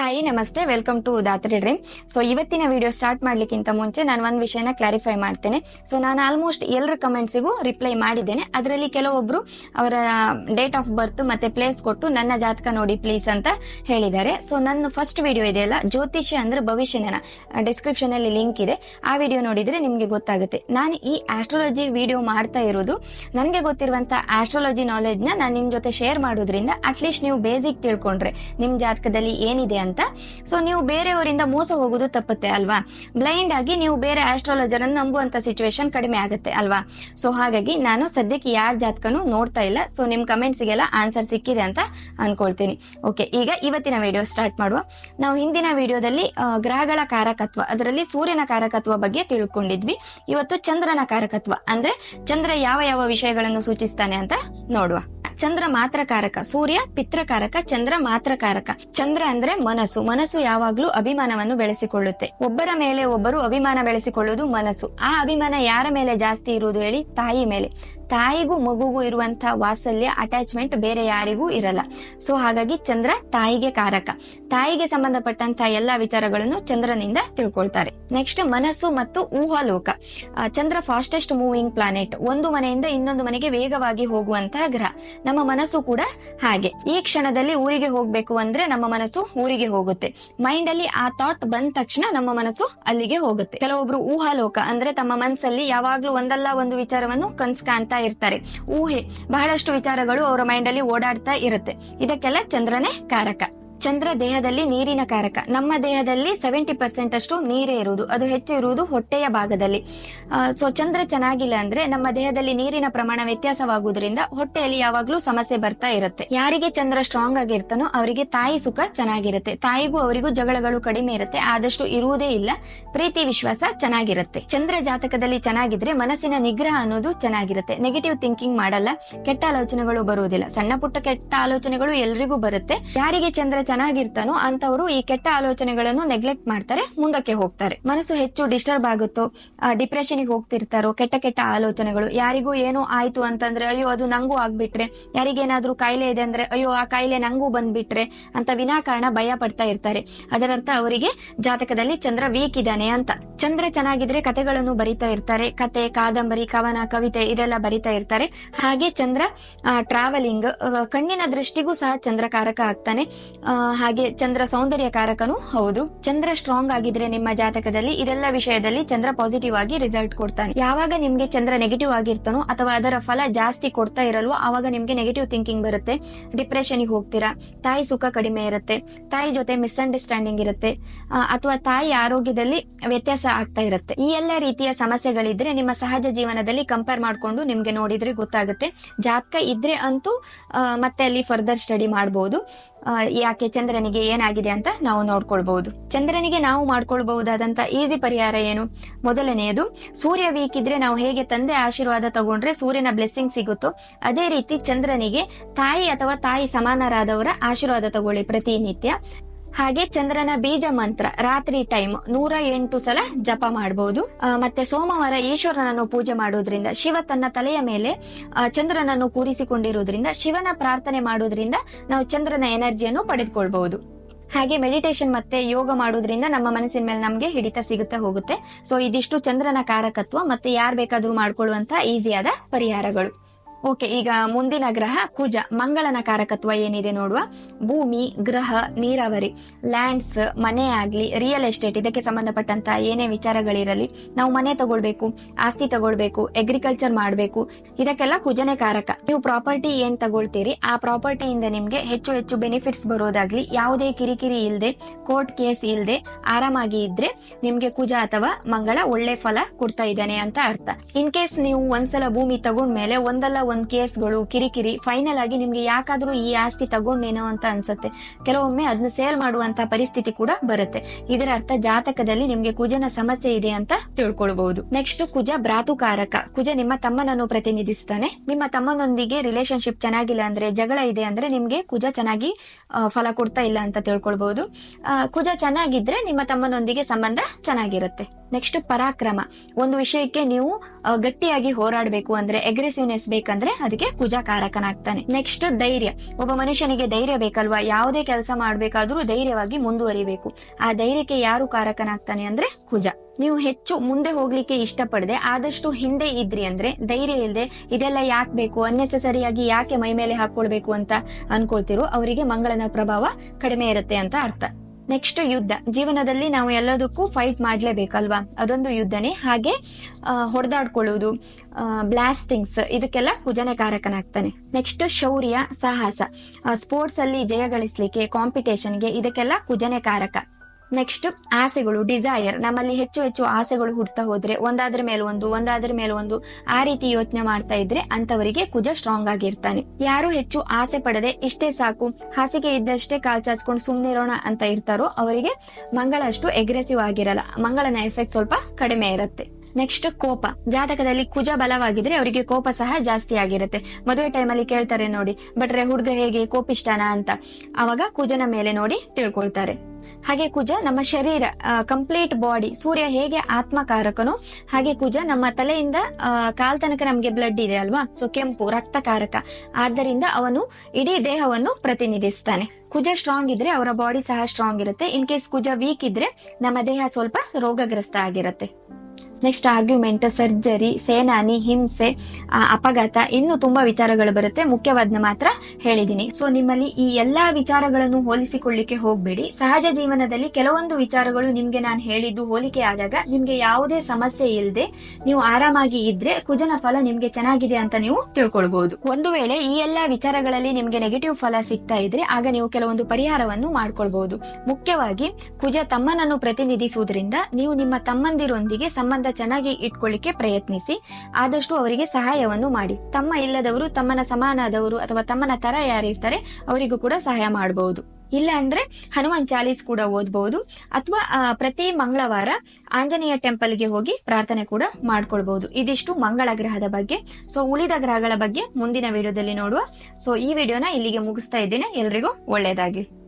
Hi ನಮಸ್ತೆ. Welcome to Dhatri dream so ಇವತ್ತಿನ video start ಮಾಡ್ಲಿಕ್ಕಿಂತ ಮುಂಚೆ ನಾನು ಒಂದ್ ವಿಷಯನ ಕ್ಲಾರಿಫೈ ಮಾಡ್ತೇನೆ. ಸೊ ನಾನು ಆಲ್ಮೋಸ್ಟ್ ಎಲ್ಲರ ಕಮೆಂಟ್ಸಿಗೂ ರಿಪ್ಲೈ ಮಾಡಿದ್ದೇನೆ. ಅದರಲ್ಲಿ ಕೆಲವೊಬ್ರು ಅವರ ಡೇಟ್ ಆಫ್ ಬರ್ತ್ ಮತ್ತೆ ಪ್ಲೇಸ್ ಕೊಟ್ಟು ನನ್ನ ಜಾತಕ ನೋಡಿ ಪ್ಲೀಸ್ ಅಂತ ಹೇಳಿದ್ದಾರೆ. ಸೊ ನನ್ನ ಫಸ್ಟ್ ವಿಡಿಯೋ ಇದೆಯಲ್ಲ ಜ್ಯೋತಿಷ್ಯ ಅಂದ್ರೆ ಭವಿಷ್ಯನ ಡಿಸ್ಕ್ರಿಪ್ಷನ್ ಅಲ್ಲಿ ಲಿಂಕ್ ಇದೆ. ಆ ವಿಡಿಯೋ ನೋಡಿದ್ರೆ ನಿಮ್ಗೆ ಗೊತ್ತಾಗುತ್ತೆ. ನಾನು ಈ ಆಸ್ಟ್ರಾಲಜಿ ವಿಡಿಯೋ ಮಾಡ್ತಾ ಇರೋದು ನನಗೆ ಗೊತ್ತಿರುವಂತಹ ಆಸ್ಟ್ರಾಲಜಿ ನಾಲೆಜ್ನ ನಾನು ನಿಮ್ ಜೊತೆ ಶೇರ್ ಮಾಡೋದ್ರಿಂದ ಅಟ್ಲೀಸ್ಟ್ ನೀವು ಬೇಸಿಕ್ ತಿಳ್ಕೊಂಡ್ರೆ ನಿಮ್ ಜಾತಕದಲ್ಲಿ ಏನಿದೆ ಸೊ ನೀವು ಬೇರೆಯವರಿಂದ ಮೋಸ ಹೋಗೋದು ತಪ್ಪುತ್ತೆ ಅಲ್ವಾ? ಬ್ಲೈಂಡ್ ಆಗಿ ನೀವು ಬೇರೆ ಆಸ್ಟ್ರಾಲಜರ್ ಅನ್ನು ನಂಬುವಂತ ಸಿಚುವೇಶನ್ ಕಡಿಮೆ ಆಗುತ್ತೆ ಅಲ್ವಾ? ಸೊ ಹಾಗಾಗಿ ನಾನು ಸದ್ಯಕ್ಕೆ ಯಾರ ಜಾತಕನು ನೋಡ್ತಾ ಇಲ್ಲ. ಸೊ ನಿಮ್ ಕಮೆಂಟ್ಸ್ ಗೆಲ್ಲ ಆನ್ಸರ್ ಸಿಕ್ಕಿದೆ ಅಂತ ಅನ್ಕೊಳ್ತೀನಿ. ಓಕೆ ಈಗ ಇವತ್ತಿನ ವಿಡಿಯೋ ಸ್ಟಾರ್ಟ್ ಮಾಡುವ. ನಾವು ಹಿಂದಿನ ವಿಡಿಯೋದಲ್ಲಿ ಗ್ರಹಗಳ ಕಾರಕತ್ವ, ಅದರಲ್ಲಿ ಸೂರ್ಯನ ಕಾರಕತ್ವ ಬಗ್ಗೆ ತಿಳ್ಕೊಂಡಿದ್ವಿ. ಇವತ್ತು ಚಂದ್ರನ ಕಾರಕತ್ವ, ಅಂದ್ರೆ ಚಂದ್ರ ಯಾವ ಯಾವ ವಿಷಯಗಳನ್ನು ಸೂಚಿಸ್ತಾನೆ ಅಂತ ನೋಡುವ. ಚಂದ್ರ ಮಾತ್ರ ಕಾರಕ ಸೂರ್ಯ ಪಿತ್ರಕಾರಕ, ಚಂದ್ರ ಮಾತ್ರ ಕಾರಕ ಚಂದ್ರ ಅಂದ್ರೆ ಮನಸ್ಸು. ಮನಸ್ಸು ಯಾವಾಗ್ಲೂ ಅಭಿಮಾನವನ್ನು ಬೆಳೆಸಿಕೊಳ್ಳುತ್ತೆ. ಒಬ್ಬರ ಮೇಲೆ ಒಬ್ಬರು ಅಭಿಮಾನ ಬೆಳೆಸಿಕೊಳ್ಳುವುದು ಮನಸ್ಸು. ಆ ಅಭಿಮಾನ ಯಾರ ಮೇಲೆ ಜಾಸ್ತಿ ಇರುವುದು ಹೇಳಿ? ತಾಯಿ ಮೇಲೆ. ತಾಯಿಗೂ ಮಗುಗೂ ಇರುವಂತಹ ವಾತ್ಸಲ್ಯ ಅಟ್ಯಾಚ್ಮೆಂಟ್ ಬೇರೆ ಯಾರಿಗೂ ಇರಲ್ಲ. ಸೊ ಹಾಗಾಗಿ ಚಂದ್ರ ತಾಯಿಗೆ ಕಾರಕ. ತಾಯಿಗೆ ಸಂಬಂಧಪಟ್ಟಂತಹ ಎಲ್ಲಾ ವಿಚಾರಗಳನ್ನು ಚಂದ್ರನಿಂದ ತಿಳ್ಕೊಳ್ತಾರೆ. ನೆಕ್ಸ್ಟ್ ಮನಸ್ಸು ಮತ್ತು ಊಹಾಲೋಕ. ಚಂದ್ರ ಫಾಸ್ಟೆಸ್ಟ್ ಮೂವಿಂಗ್ ಪ್ಲಾನೆಟ್ ಒಂದು ಮನೆಯಿಂದ ಇನ್ನೊಂದು ಮನೆಗೆ ವೇಗವಾಗಿ ಹೋಗುವಂತಹ ಗ್ರಹ. ನಮ್ಮ ಮನಸ್ಸು ಕೂಡ ಹಾಗೆ. ಈ ಕ್ಷಣದಲ್ಲಿ ಊರಿಗೆ ಹೋಗ್ಬೇಕು ಅಂದ್ರೆ ನಮ್ಮ ಮನಸ್ಸು ಊರಿಗೆ ಹೋಗುತ್ತೆ. ಮೈಂಡ್ ಅಲ್ಲಿ ಆ ಥಾಟ್ ಬಂದ ತಕ್ಷಣ ನಮ್ಮ ಮನಸ್ಸು ಅಲ್ಲಿಗೆ ಹೋಗುತ್ತೆ. ಕೆಲವೊಬ್ರು ಊಹಾಲೋಕ ಅಂದ್ರೆ ತಮ್ಮ ಮನಸ್ಸಲ್ಲಿ ಯಾವಾಗ್ಲೂ ಒಂದಲ್ಲ ಒಂದು ವಿಚಾರವನ್ನು ಕನ್ಸ್ ಕಾಣ್ತಾ ಇರ್ತಾರೆ. ಊಹೆ ಬಹಳಷ್ಟು ವಿಚಾರಗಳು ಅವರ ಮೈಂಡ್ ಅಲ್ಲಿ ಓಡಾಡ್ತಾ ಇರುತ್ತೆ. ಇದಕ್ಕೆಲ್ಲ ಚಂದ್ರನೇ ಕಾರಕ. ಚಂದ್ರ ದೇಹದಲ್ಲಿ ನೀರಿನ ಕಾರಕ. ನಮ್ಮ ದೇಹದಲ್ಲಿ ಸೆವೆಂಟಿ ಪರ್ಸೆಂಟ್ ಅಷ್ಟು ನೀರೇ ಇರುವುದು. ಅದು ಹೆಚ್ಚು ಇರುವುದು ಹೊಟ್ಟೆಯ ಭಾಗದಲ್ಲಿ. ಸೊ ಚಂದ್ರ ಚೆನ್ನಾಗಿಲ್ಲ ಅಂದ್ರೆ ನಮ್ಮ ದೇಹದಲ್ಲಿ ನೀರಿನ ಪ್ರಮಾಣ ವ್ಯತ್ಯಾಸವಾಗುವುದರಿಂದ ಹೊಟ್ಟೆಯಲ್ಲಿ ಯಾವಾಗ್ಲೂ ಸಮಸ್ಯೆ ಬರ್ತಾ ಇರುತ್ತೆ. ಯಾರಿಗೆ ಚಂದ್ರ ಸ್ಟ್ರಾಂಗ್ ಆಗಿರ್ತಾನೋ ಅವರಿಗೆ ತಾಯಿ ಸುಖ ಚೆನ್ನಾಗಿರುತ್ತೆ. ತಾಯಿಗೂ ಅವರಿಗೂ ಜಗಳಗಳು ಕಡಿಮೆ ಇರುತ್ತೆ. ಆದಷ್ಟು ಇರುವುದೇ ಇಲ್ಲ. ಪ್ರೀತಿ, ವಿಶ್ವಾಸ ಚೆನ್ನಾಗಿರುತ್ತೆ. ಚಂದ್ರ ಜಾತಕದಲ್ಲಿ ಚೆನ್ನಾಗಿದ್ರೆ ಮನಸ್ಸಿನ ನಿಗ್ರಹ ಅನ್ನೋದು ಚೆನ್ನಾಗಿರುತ್ತೆ. ನೆಗೆಟಿವ್ ಥಿಂಕಿಂಗ್ ಮಾಡಲ್ಲ. ಕೆಟ್ಟ ಆಲೋಚನೆಗಳು ಬರುವುದಿಲ್ಲ. ಸಣ್ಣ ಪುಟ್ಟ ಕೆಟ್ಟ ಆಲೋಚನೆಗಳು ಎಲ್ರಿಗೂ ಬರುತ್ತೆ. ಯಾರಿಗೆ ಚಂದ್ರ ಚೆನ್ನಾಗಿರ್ತಾನೋ ಅಂತವರು ಈ ಕೆಟ್ಟ ಆಲೋಚನೆಗಳನ್ನು ನೆಗ್ಲೆಕ್ಟ್ ಮಾಡ್ತಾರೆ, ಮುಂದಕ್ಕೆ ಹೋಗ್ತಾರೆ. ಮನಸ್ಸು ಹೆಚ್ಚು ಡಿಸ್ಟರ್ಬ್ ಆಗುತ್ತೋ ಡಿಪ್ರೆಷನ್ ಹೋಗ್ತಿರ್ತಾರೋ, ಕೆಟ್ಟ ಕೆಟ್ಟ ಆಲೋಚನೆಗಳು, ಯಾರಿಗೂ ಏನೋ ಆಯ್ತು ಅಂತಂದ್ರೆ, ಅಯ್ಯೋ, ಅದು ನಂಗೂ ಆಗ್ಬಿಟ್ರೆ, ಯಾರಿಗೇನಾದ್ರೂ ಕಾಯಿಲೆ ಇದೆ ಅಂದ್ರೆ, ಅಯ್ಯೋ, ಆ ಕಾಯಿಲೆ ನಂಗೂ ಬಂದ್ಬಿಟ್ರೆ ಅಂತ ವಿನಾಕಾರಣ ಭಯ ಪಡ್ತಾ ಇರ್ತಾರೆ. ಅದರರ್ಥ ಅವರಿಗೆ ಜಾತಕದಲ್ಲಿ ಚಂದ್ರ ವೀಕ್ ಇದ್ದಾನೆ ಅಂತ. ಚಂದ್ರ ಚೆನ್ನಾಗಿದ್ರೆ ಕಥೆಗಳನ್ನು ಬರಿತಾ ಇರ್ತಾರೆ. ಕತೆ, ಕಾದಂಬರಿ, ಕವನ, ಕವಿತೆ ಇದೆಲ್ಲ ಬರಿತಾ ಇರ್ತಾರೆ. ಹಾಗೆ ಚಂದ್ರ ಟ್ರಾವೆಲಿಂಗ್ ಕಣ್ಣಿನ ದೃಷ್ಟಿಗೂ ಸಹ ಚಂದ್ರ ಕಾರಕ ಆಗ್ತಾನೆ ಹಾಗೆ ಚಂದ್ರ ಸೌಂದರ್ಯ ಕಾರಕನು ಹೌದು. ಚಂದ್ರ ಸ್ಟ್ರಾಂಗ್ ಆಗಿದ್ರೆ ನಿಮ್ಮ ಜಾತಕದಲ್ಲಿ ಇದೆಲ್ಲ ವಿಷಯದಲ್ಲಿ ಚಂದ್ರ ಪಾಸಿಟಿವ್ ಆಗಿ ರಿಸಲ್ಟ್ ಕೊಡ್ತಾನೆ. ಯಾವಾಗ ನಿಮ್ಗೆ ಚಂದ್ರ ನೆಗೆಟಿವ್ ಆಗಿರ್ತಾನೋ ಅಥವಾ ಅದರ ಫಲ ಜಾಸ್ತಿ ಕೊಡ್ತಾ ಇರಲ್ವೋ ಆವಾಗ ನಿಮ್ಗೆ ನೆಗೆಟಿವ್ ಥಿಂಕಿಂಗ್ ಬರುತ್ತೆ. ಡಿಪ್ರೆಷನ್ ಹೋಗ್ತೀರಾ. ತಾಯಿ ಸುಖ ಕಡಿಮೆ ಇರುತ್ತೆ. ತಾಯಿ ಜೊತೆ ಮಿಸ್ಅಂಡರ್ಸ್ಟ್ಯಾಂಡಿಂಗ್ ಇರುತ್ತೆ. ಅಥವಾ ತಾಯಿ ಆರೋಗ್ಯದಲ್ಲಿ ವ್ಯತ್ಯಾಸ ಆಗ್ತಾ ಇರುತ್ತೆ. ಈ ಎಲ್ಲ ರೀತಿಯ ಸಮಸ್ಯೆಗಳಿದ್ರೆ ನಿಮ್ಮ ಸಹಜ ಜೀವನದಲ್ಲಿ ಕಂಪೇರ್ ಮಾಡ್ಕೊಂಡು ನಿಮ್ಗೆ ನೋಡಿದ್ರೆ ಗೊತ್ತಾಗುತ್ತೆ. ಜಾತಕ ಇದ್ರೆ ಅಂತೂ ಮತ್ತೆ ಅಲ್ಲಿ ಫರ್ದರ್ ಸ್ಟಡಿ ಮಾಡಬಹುದು ಯಾಕೆ ಚಂದ್ರನಿಗೆ ಏನಾಗಿದೆ ಅಂತ ನಾವು ನೋಡ್ಕೊಳ್ಬಹುದು. ಚಂದ್ರನಿಗೆ ನಾವು ಮಾಡ್ಕೊಳ್ಬಹುದಾದಂತ ಈಸಿ ಪರಿಹಾರ ಏನು? ಮೊದಲನೆಯದು, ಸೂರ್ಯ ವೀಕ್ ಇದ್ರೆ ನಾವು ಹೇಗೆ ತಂದೆ ಆಶೀರ್ವಾದ ತಗೊಂಡ್ರೆ ಸೂರ್ಯನ ಬ್ಲೆಸ್ಸಿಂಗ್ ಸಿಗುತ್ತೋ, ಅದೇ ರೀತಿ ಚಂದ್ರನಿಗೆ ತಾಯಿ ಅಥವಾ ತಾಯಿ ಸಮಾನರಾದವರ ಆಶೀರ್ವಾದ ತಗೊಳ್ಳಿ ಪ್ರತಿನಿತ್ಯ. ಹಾಗೆ ಚಂದ್ರನ ಬೀಜ ಮಂತ್ರ ರಾತ್ರಿ ಟೈಮ್ ನೂರ ಎಂಟು ಸಲ ಜಪ ಮಾಡಬಹುದು ಮತ್ತೆ ಸೋಮವಾರ ಈಶ್ವರನನ್ನು ಪೂಜೆ ಮಾಡೋದ್ರಿಂದ ಶಿವ ತನ್ನ ತಲೆಯ ಮೇಲೆ ಚಂದ್ರನನ್ನು ಕೂರಿಸಿಕೊಂಡಿರುವುದರಿಂದ ಶಿವನ ಪ್ರಾರ್ಥನೆ ಮಾಡೋದ್ರಿಂದ ನಾವು ಚಂದ್ರನ ಎನರ್ಜಿಯನ್ನು ಪಡೆದುಕೊಳ್ಬಹುದು. ಹಾಗೆ ಮೆಡಿಟೇಷನ್ ಮತ್ತೆ ಯೋಗ ಮಾಡೋದ್ರಿಂದ ನಮ್ಮ ಮನಸ್ಸಿನ ಮೇಲೆ ನಮಗೆ ಹಿಡಿತ ಸಿಗುತ್ತಾ ಹೋಗುತ್ತೆ. ಸೊ ಇದಿಷ್ಟು ಚಂದ್ರನ ಕಾರಕತ್ವ ಮತ್ತೆ ಯಾರು ಬೇಕಾದ್ರೂ ಮಾಡ್ಕೊಳ್ಳುವಂತ ಈಸಿಯಾದ ಪರಿಹಾರಗಳು. ಓಕೆ, ಈಗ ಮುಂದಿನ ಗ್ರಹ ಕುಜ, ಮಂಗಳನ ಕಾರಕತ್ವ ಏನಿದೆ ನೋಡುವ? ಭೂಮಿ, ಗ್ರಹ, ನೀರಾವರಿ ಲ್ಯಾಂಡ್ಸ್ ಮನೆ ಆಗ್ಲಿ ರಿಯಲ್ ಎಸ್ಟೇಟ್ ಇದಕ್ಕೆ ಸಂಬಂಧಪಟ್ಟಂತ ಏನೇ ವಿಚಾರಗಳಿರಲಿ, ನಾವು ಮನೆ ತಗೊಳ್ಬೇಕು, ಆಸ್ತಿ ತಗೊಳ್ಬೇಕು ಅಗ್ರಿಕಲ್ಚರ್ ಮಾಡಬೇಕು, ಇದಕ್ಕೆಲ್ಲ ಕುಜನೇ ಕಾರಕ. ನೀವು ಪ್ರಾಪರ್ಟಿ ಏನ್ ತಗೊಳ್ತೀರಿ, ಆ ಪ್ರಾಪರ್ಟಿಯಿಂದ ನಿಮ್ಗೆ ಹೆಚ್ಚು ಹೆಚ್ಚು ಬೆನಿಫಿಟ್ಸ್ ಬರೋದಾಗ್ಲಿ, ಯಾವುದೇ ಕಿರಿಕಿರಿ ಇಲ್ಲದೆ ಕೋರ್ಟ್ ಕೇಸ್ ಇಲ್ಲದೆ ಆರಾಮಾಗಿ ಇದ್ರೆ ನಿಮ್ಗೆ ಕುಜ ಅಥವಾ ಮಂಗಳ ಒಳ್ಳೆ ಫಲ ಕೊಡ್ತಾ ಇದ್ದಾನೆ ಅಂತ ಅರ್ಥ. ಇನ್ ಕೇಸ್ ನೀವು ಒಂದ್ಸಲ ಭೂಮಿ ತಗೊಂಡ್ಮೇಲೆ, ಒಂದಲ್ಲ ಒಂದ್ ಕೇಸ್ಗಳು ಕಿರಿಕಿರಿ ಫೈನಲ್ ಆಗಿ ನಿಮ್ಗೆ ಯಾಕಾದ್ರೂ ಈ ಆಸ್ತಿ ತಗೊಂಡೇನೋ ಅಂತ ಅನ್ಸುತ್ತೆ. ಕೆಲವೊಮ್ಮೆ ಅದನ್ನ ಸೇಲ್ ಮಾಡುವಂತ ಪರಿಸ್ಥಿತಿ ಕೂಡ ಬರುತ್ತೆ. ಇದರ ಅರ್ಥ ಜಾತಕದಲ್ಲಿ ನಿಮ್ಗೆ ಕುಜನ ಸಮಸ್ಯೆ ಇದೆ ಅಂತ ತಿಳ್ಕೊಳ್ಬಹುದು. ನೆಕ್ಸ್ಟ್ ಕುಜ ಭ್ರಾತುಕಾರಕ. ಕುಜ ನಿಮ್ಮ ತಮ್ಮನನ್ನು ಪ್ರತಿನಿಧಿಸ್ತಾನೆ. ನಿಮ್ಮ ತಮ್ಮನೊಂದಿಗೆ ರಿಲೇಶನ್ಶಿಪ್ ಚೆನ್ನಾಗಿಲ್ಲ ಅಂದ್ರೆ, ಜಗಳ ಇದೆ ಅಂದ್ರೆ ನಿಮ್ಗೆ ಕುಜ ಚೆನ್ನಾಗಿ ಫಲ ಕೊಡ್ತಾ ಇಲ್ಲ ಅಂತ ತಿಳ್ಕೊಳ್ಬಹುದು. ಕುಜ ಚೆನ್ನಾಗಿದ್ರೆ ನಿಮ್ಮ ತಮ್ಮನೊಂದಿಗೆ ಸಂಬಂಧ ಚೆನ್ನಾಗಿರುತ್ತೆ. ನೆಕ್ಸ್ಟ್ ಪರಾಕ್ರಮ. ಒಂದು ವಿಷಯಕ್ಕೆ ನೀವು ಗಟ್ಟಿಯಾಗಿ ಹೋರಾಡಬೇಕು ಅಂದ್ರೆ ಅಗ್ರೆಸಿವ್ನೆಸ್ ಬೇಕಂದ್ರೆ ಅಂದ್ರೆ ಅದಕ್ಕೆ ಕುಜ ಕಾರಕನಾಗ್ತಾನೆ ನೆಕ್ಸ್ಟ್ ಧೈರ್ಯ. ಒಬ್ಬ ಮನುಷ್ಯನಿಗೆ ಧೈರ್ಯ ಬೇಕಲ್ವಾ? ಯಾವುದೇ ಕೆಲಸ ಮಾಡ್ಬೇಕಾದ್ರೂ ಧೈರ್ಯವಾಗಿ ಮುಂದುವರಿಬೇಕು. ಆ ಧೈರ್ಯಕ್ಕೆ ಯಾರು ಕಾರಕನಾಗ್ತಾನೆ ಅಂದ್ರೆ ಕುಜ. ನೀವು ಹೆಚ್ಚು ಮುಂದೆ ಹೋಗ್ಲಿಕ್ಕೆ ಇಷ್ಟಪಡದೆ ಆದಷ್ಟು ಹಿಂದೆ ಇದ್ರಿ ಅಂದ್ರೆ ಧೈರ್ಯ ಇಲ್ಲದೆ ಇದೆಲ್ಲ ಯಾಕೆ ಬೇಕು? ಅನ್ನೆಸೆಸರಿಯಾಗಿ ಯಾಕೆ ಮೈ ಮೇಲೆ ಹಾಕೊಳ್ಬೇಕು ಅಂತ ಅನ್ಕೊಳ್ತಿರೋ ಅವರಿಗೆ ಮಂಗಳನ ಪ್ರಭಾವ ಕಡಿಮೆ ಇರುತ್ತೆ ಅಂತ ಅರ್ಥ. ನೆಕ್ಸ್ಟ್ ಯುದ್ಧ. ಜೀವನದಲ್ಲಿ ನಾವು ಎಲ್ಲದಕ್ಕೂ ಫೈಟ್ ಮಾಡ್ಲೇಬೇಕಲ್ವಾ? ಅದೊಂದು ಯುದ್ಧನೇ. ಹಾಗೆ ಹೊಡೆದಾಡ್ಕೊಳ್ಳೋದು ಬ್ಲಾಸ್ಟಿಂಗ್ಸ್ ಇದಕ್ಕೆಲ್ಲ ಕುಜನೆಕಾರಕನಾಗ್ತಾನೆ ನೆಕ್ಸ್ಟ್ ಶೌರ್ಯ, ಸಾಹಸ. ಸ್ಪೋರ್ಟ್ಸ್ ಅಲ್ಲಿ ಜಯ ಗಳಿಸ್ಲಿಕ್ಕೆ ಕಾಂಪಿಟೇಷನ್ಗೆ ಇದಕ್ಕೆಲ್ಲ ಕುಜನೆ ಕಾರಕ. ನೆಕ್ಸ್ಟ್ ಆಸೆಗಳು ಡಿಸೈರ್ ನಮ್ಮಲ್ಲಿ ಹೆಚ್ಚು ಹೆಚ್ಚು ಆಸೆಗಳು ಹುಡ್ತಾ ಹೋದ್ರೆ, ಒಂದಾದ್ರ ಮೇಲೆ ಒಂದು, ಒಂದಾದ್ರ ಮೇಲೆ ಒಂದು, ಆ ರೀತಿ ಯೋಚನೆ ಮಾಡ್ತಾ ಇದ್ರೆ ಅಂತವರಿಗೆ ಕುಜ ಸ್ಟ್ರಾಂಗ್ ಆಗಿರ್ತಾನೆ. ಯಾರು ಹೆಚ್ಚು ಆಸೆ ಪಡದೆ ಇಷ್ಟೇ ಸಾಕು, ಹಾಸಿಗೆ ಇದ್ದಷ್ಟೇ ಕಾಲ್ ಚಾಚ್ಕೊಂಡು ಸುಮ್ನಿರೋಣ ಅಂತ ಇರ್ತಾರೋ, ಅವರಿಗೆ ಮಂಗಳ ಅಷ್ಟು ಎಗ್ರೆಸಿವ್ ಆಗಿರಲ್ಲ. ಮಂಗಳನ ಎಫೆಕ್ಟ್ ಸ್ವಲ್ಪ ಕಡಿಮೆ ಇರುತ್ತೆ. ನೆಕ್ಸ್ಟ್ ಕೋಪ. ಜಾತಕದಲ್ಲಿ ಕುಜ ಬಲವಾಗಿದ್ರೆ ಅವರಿಗೆ ಕೋಪ ಸಹ ಜಾಸ್ತಿ ಆಗಿರುತ್ತೆ. ಮದುವೆ ಟೈಮಲ್ಲಿ ಕೇಳ್ತಾರೆ ನೋಡಿ ಬಟ್ರೆ ಹುಡುಗ ಹೇಗೆ? ಕೋಪಿಷ್ಟಾನ ಅಂತ. ಅವಾಗ ಕುಜನ ಮೇಲೆ ನೋಡಿ ತಿಳ್ಕೊಳ್ತಾರೆ. ಹಾಗೆ ಕುಜ ನಮ್ಮ ಶರೀರ ಕಂಪ್ಲೀಟ್ ಬಾಡಿ ಸೂರ್ಯ ಹೇಗೆ ಆತ್ಮಕಾರಕನು ಹಾಗೆ ಕುಜ ನಮ್ಮ ತಲೆಯಿಂದ ಕಾಲ್ ತನಕ ನಮ್ಗೆ ಬ್ಲಡ್ ಇದೆ ಅಲ್ವಾ? ಸೊ ಕೆಂಪು, ರಕ್ತಕಾರಕ. ಆದ್ದರಿಂದ ಅವನು ಇಡೀ ದೇಹವನ್ನು ಪ್ರತಿನಿಧಿಸ್ತಾನೆ. ಕುಜ ಸ್ಟ್ರಾಂಗ್ ಇದ್ರೆ ಅವರ ಬಾಡಿ ಸಹ ಸ್ಟ್ರಾಂಗ್ ಇರುತ್ತೆ. ಇನ್ ಕೇಸ್ ಕುಜ ವೀಕ್ ಇದ್ರೆ ನಮ್ಮ ದೇಹ ಸ್ವಲ್ಪ ರೋಗಗ್ರಸ್ತ ಆಗಿರುತ್ತೆ. ನೆಕ್ಸ್ಟ್ ಆರ್ಗ್ಯುಮೆಂಟ್ ಸರ್ಜರಿ ಸೇನಾನಿ, ಹಿಂಸೆ ಅಪಘಾತ, ಇನ್ನು ತುಂಬಾ ವಿಚಾರಗಳು ಬರುತ್ತೆ. ಮುಖ್ಯವಾದ್ನ ಮಾತ್ರ ಹೇಳಿದೀನಿ ಸೊ ನಿಮ್ಮಲ್ಲಿ ಈ ಎಲ್ಲಾ ವಿಚಾರಗಳನ್ನು ಹೋಲಿಸಿಕೊಳ್ಳಿಕ್ಕೆ ಹೋಗ್ಬೇಡಿ. ಸಹಜ ಜೀವನದಲ್ಲಿ ಕೆಲವೊಂದು ವಿಚಾರಗಳು ನಿಮ್ಗೆ ನಾನು ಹೇಳಿದ್ದು ಹೋಲಿಕೆ ಆದಾಗ ನಿಮ್ಗೆ ಯಾವುದೇ ಸಮಸ್ಯೆ ಇಲ್ಲದೆ ನೀವು ಆರಾಮಾಗಿ ಇದ್ರೆ ಕುಜನ ಫಲ ನಿಮ್ಗೆ ಚೆನ್ನಾಗಿದೆ ಅಂತ ನೀವು ತಿಳ್ಕೊಳ್ಬಹುದು ಒಂದು ವೇಳೆ ಈ ಎಲ್ಲಾ ವಿಚಾರಗಳಲ್ಲಿ ನಿಮ್ಗೆ ನೆಗೆಟಿವ್ ಫಲ ಸಿಗ್ತಾ ಇದ್ರೆ ಆಗ ನೀವು ಕೆಲವೊಂದು ಪರಿಹಾರವನ್ನು ಮಾಡ್ಕೊಳ್ಬಹುದು ಮುಖ್ಯವಾಗಿ ಕುಜ ತಮ್ಮನನ್ನು ಪ್ರತಿನಿಧಿಸುವುದರಿಂದ ನೀವು ನಿಮ್ಮ ತಮ್ಮಂದಿರೊಂದಿಗೆ ಸಂಬಂಧ ಚೆನ್ನಾಗಿ ಇಟ್ಕೊಳ್ಳಿಕ್ಕೆ ಪ್ರಯತ್ನಿಸಿ, ಆದಷ್ಟು ಅವರಿಗೆ ಸಹಾಯವನ್ನು ಮಾಡಿ. ತಮ್ಮ ಇಲ್ಲದವರು, ತಮ್ಮನ ಸಮಾನದವರು ಅಥವಾ ತಮ್ಮನ ತರ ಯಾರಿರ್ತಾರೆ ಅವರಿಗೂ ಕೂಡ ಸಹಾಯ ಮಾಡಬಹುದು ಇಲ್ಲ ಅಂದ್ರೆ ಹನುಮಾನ್ ಚಾಲೀಸ್ ಕೂಡ ಓದಬಹುದು ಅಥವಾ ಪ್ರತಿ ಮಂಗಳವಾರ ಆಂಜನೇಯ ಟೆಂಪಲ್ಗೆ ಹೋಗಿ ಪ್ರಾರ್ಥನೆ ಕೂಡ ಮಾಡ್ಕೊಳ್ಬಹುದು ಇದಿಷ್ಟು ಮಂಗಳ ಗ್ರಹದ ಬಗ್ಗೆ. ಸೊ ಉಳಿದ ಗ್ರಹಗಳ ಬಗ್ಗೆ ಮುಂದಿನ ವಿಡಿಯೋದಲ್ಲಿ ನೋಡುವ. ಸೊ ಈ ವಿಡಿಯೋನ ಇಲ್ಲಿಗೆ ಮುಗಿಸ್ತಾ ಇದ್ದೇನೆ. ಎಲ್ರಿಗೂ ಒಳ್ಳೇದಾಗ್ಲಿ